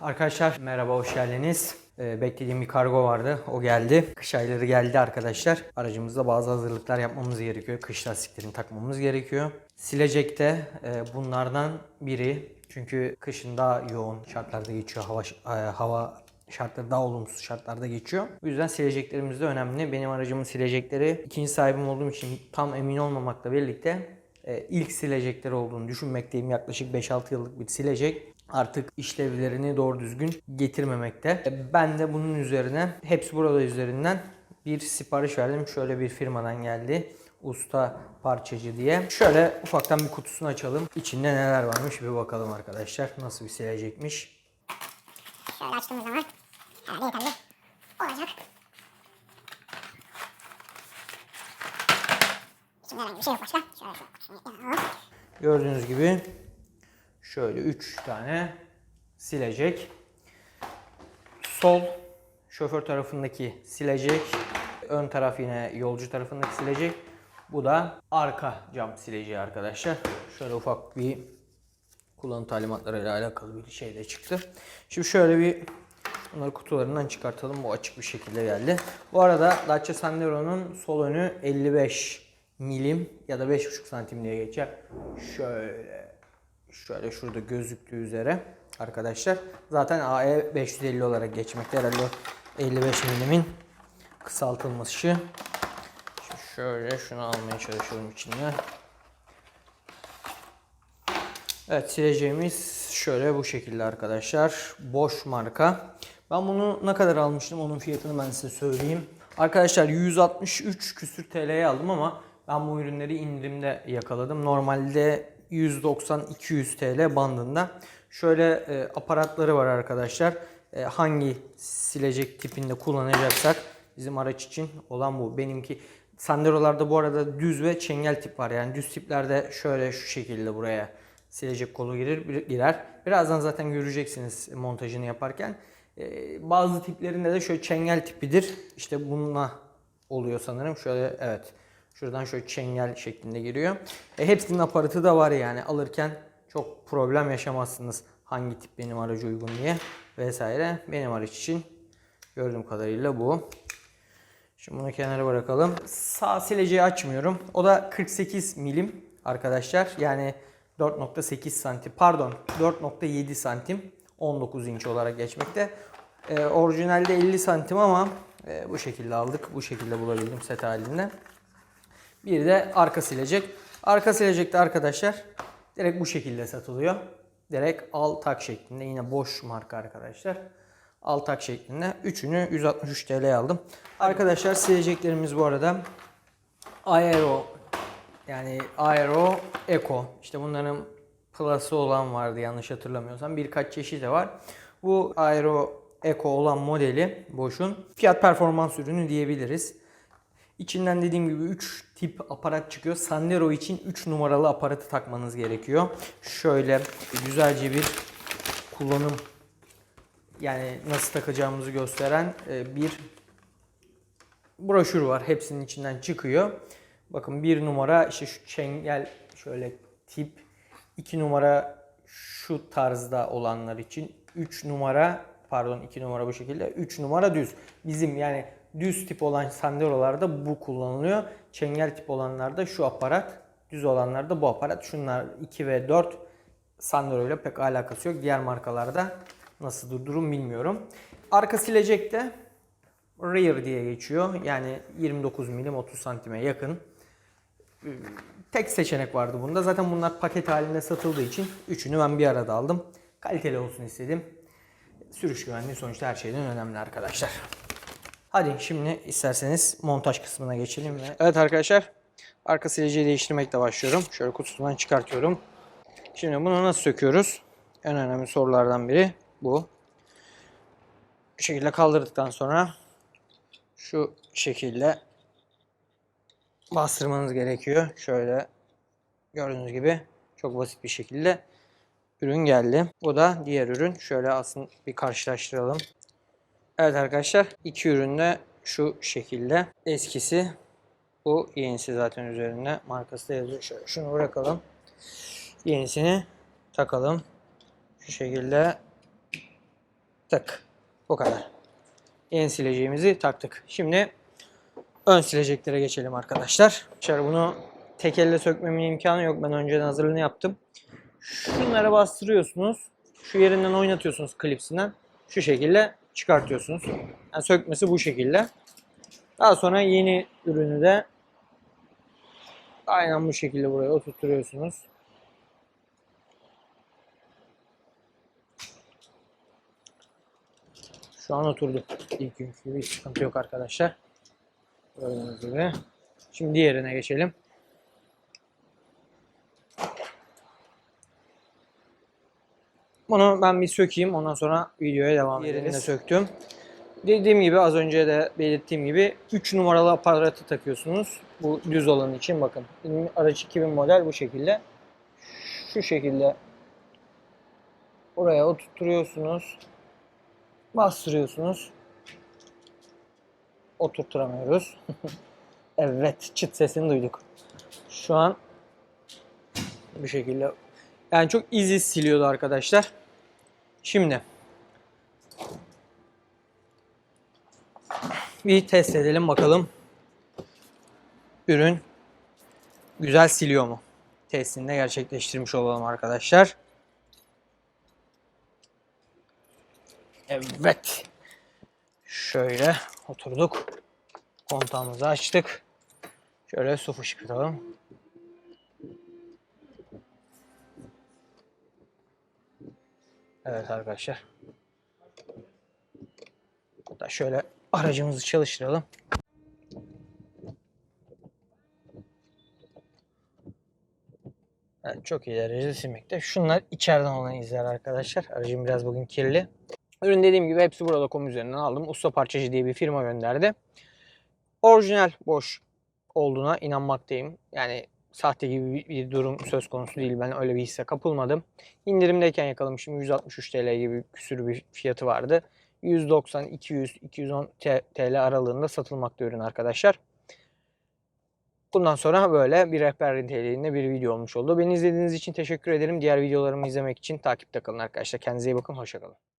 Arkadaşlar merhaba hoş geldiniz. Ee, beklediğim bir kargo vardı. O geldi. Kış ayları geldi arkadaşlar. Aracımızda bazı hazırlıklar yapmamız gerekiyor. Kış lastiklerini takmamız gerekiyor. Silecek de e, bunlardan biri. Çünkü kışın daha yoğun şartlarda geçiyor. Hava e, hava şartları daha olumsuz şartlarda geçiyor. Bu yüzden sileceklerimiz de önemli. Benim aracımın silecekleri ikinci sahibim olduğum için tam emin olmamakla birlikte e, ilk silecekleri olduğunu düşünmekteyim. Yaklaşık 5-6 yıllık bir silecek artık işlevlerini doğru düzgün getirmemekte. E, Ben de bunun üzerine hepsi burada üzerinden bir sipariş verdim. Şöyle bir firmadan geldi. Usta parçacı diye. Şöyle ufaktan bir kutusunu açalım. İçinde neler varmış bir bakalım arkadaşlar. Nasıl bir silecekmiş. Şöyle açtığımız zaman herhalde yeterli olacak. İçinde herhangi bir şey yok başka. Şöyle şu kutusunu. Gördüğünüz gibi şöyle 3 tane silecek. Sol şoför tarafındaki silecek. Ön taraf yine yolcu tarafındaki silecek. Bu da arka cam sileceği arkadaşlar. Şöyle ufak bir kullanım talimatlarıyla alakalı bir şey de çıktı. Şimdi şöyle bir bunları kutularından çıkartalım. Bu açık bir şekilde geldi. Bu arada Dacia Sandero'nun sol önü 55 milim ya da 5,5 santim diye geçer. Şöyle şöyle şurada gözüktüğü üzere arkadaşlar. Zaten AE 550 olarak geçmekte herhalde o 55 milimin kısaltılması. Şimdi şöyle şunu almaya çalışıyorum içinden. Evet sileceğimiz şöyle bu şekilde arkadaşlar. Boş marka. Ben bunu ne kadar almıştım onun fiyatını ben size söyleyeyim. Arkadaşlar 163 küsür TL'ye aldım ama ben bu ürünleri indirimde yakaladım. Normalde 190-200 TL bandında. Şöyle e, aparatları var arkadaşlar. E, hangi silecek tipinde kullanacaksak bizim araç için olan bu. Benimki Sandero'larda bu arada düz ve çengel tip var. Yani düz tiplerde şöyle şu şekilde buraya silecek kolu girer, girer. Birazdan zaten göreceksiniz montajını yaparken. Ee, bazı tiplerinde de şöyle çengel tipidir. İşte bununla oluyor sanırım. Şöyle evet. Şuradan şöyle çengel şeklinde giriyor. E, hepsinin aparatı da var yani. Alırken çok problem yaşamazsınız. Hangi tip benim araca uygun diye vesaire. Benim araç için gördüğüm kadarıyla bu. Şimdi bunu kenara bırakalım. Sağ sileceği açmıyorum. O da 48 milim arkadaşlar. Yani 4.8 santim pardon 4.7 santim 19 inç olarak geçmekte. Ee, orijinalde 50 santim ama e, bu şekilde aldık. Bu şekilde bulabildim set halinde. Bir de arka silecek. Arka silecekte arkadaşlar direkt bu şekilde satılıyor. Direkt al tak şeklinde yine boş marka arkadaşlar. Al tak şeklinde. Üçünü 163 TL aldım. Arkadaşlar sileceklerimiz bu arada Aero yani Aero Eco. İşte bunların Plus'ı olan vardı yanlış hatırlamıyorsam. Birkaç çeşidi de var. Bu Aero Eco olan modeli Bosch'un fiyat performans ürünü diyebiliriz. İçinden dediğim gibi 3 tip aparat çıkıyor. Sandero için 3 numaralı aparatı takmanız gerekiyor. Şöyle güzelce bir kullanım yani nasıl takacağımızı gösteren e, bir broşür var. Hepsinin içinden çıkıyor. Bakın bir numara işte şu çengel şöyle tip. 2 numara şu tarzda olanlar için. 3 numara pardon 2 numara bu şekilde. 3 numara düz. Bizim yani düz tip olan Sandero'larda bu kullanılıyor. Çengel tip olanlarda şu aparat. Düz olanlarda bu aparat. Şunlar 2 ve 4 Sandero ile pek alakası yok. Diğer markalarda nasıl durum bilmiyorum. Arka silecek de rear diye geçiyor. Yani 29 milim 30 santime yakın. Tek seçenek vardı bunda. Zaten bunlar paket halinde satıldığı için üçünü ben bir arada aldım. Kaliteli olsun istedim. Sürüş güvenliği sonuçta her şeyden önemli arkadaşlar. Hadi şimdi isterseniz montaj kısmına geçelim. Ve... Evet arkadaşlar arka sileceği değiştirmekle başlıyorum. Şöyle kutusundan çıkartıyorum. Şimdi bunu nasıl söküyoruz? En önemli sorulardan biri bu. Bu şekilde kaldırdıktan sonra şu şekilde bastırmanız gerekiyor. Şöyle gördüğünüz gibi çok basit bir şekilde ürün geldi. Bu da diğer ürün. Şöyle aslında bir karşılaştıralım. Evet arkadaşlar iki ürün de şu şekilde. Eskisi bu yenisi zaten üzerinde. Markası da yazıyor. Şöyle şunu bırakalım. Yenisini takalım. Şu şekilde Tık. Bu kadar. Yeni sileceğimizi taktık. Şimdi ön sileceklere geçelim arkadaşlar. Şöyle bunu tek elle sökmemin imkanı yok. Ben önceden hazırlığını yaptım. Şunlara bastırıyorsunuz. Şu yerinden oynatıyorsunuz klipsinden. Şu şekilde çıkartıyorsunuz. Yani sökmesi bu şekilde. Daha sonra yeni ürünü de aynen bu şekilde buraya oturtuyorsunuz. Şu an oturdu. İlk günkü gibi hiç sıkıntı yok arkadaşlar. Gördüğünüz gibi. Şimdi diğerine geçelim. Bunu ben bir sökeyim. Ondan sonra videoya devam ederiz. Diğerini de söktüm. Dediğim gibi az önce de belirttiğim gibi 3 numaralı aparatı takıyorsunuz. Bu düz olan için bakın. Benim araç 2000 model bu şekilde. Şu şekilde buraya oturtuyorsunuz. Bastırıyorsunuz. Oturturamıyoruz. evet çıt sesini duyduk. Şu an bu şekilde yani çok easy siliyordu arkadaşlar. Şimdi bir test edelim bakalım. Ürün güzel siliyor mu? Testini de gerçekleştirmiş olalım arkadaşlar. Evet. Şöyle oturduk. Kontağımızı açtık. Şöyle su fışkırtalım. Evet arkadaşlar. Hatta şöyle aracımızı çalıştıralım. Evet, çok iyi derecede silmekte. Şunlar içeriden olan izler arkadaşlar. Aracım biraz bugün kirli. Ürün dediğim gibi hepsi burada kom üzerinden aldım. Usta Parçacı diye bir firma gönderdi. Orijinal boş olduğuna inanmaktayım. Yani sahte gibi bir- durum söz konusu değil. Ben öyle bir hisse kapılmadım. İndirimdeyken yakalamışım. 163 TL gibi küsür bir fiyatı vardı. 190, 200, 210 T- TL aralığında satılmakta ürün arkadaşlar. Bundan sonra böyle bir rehber niteliğinde bir video olmuş oldu. Beni izlediğiniz için teşekkür ederim. Diğer videolarımı izlemek için takipte kalın arkadaşlar. Kendinize iyi bakın. Hoşçakalın.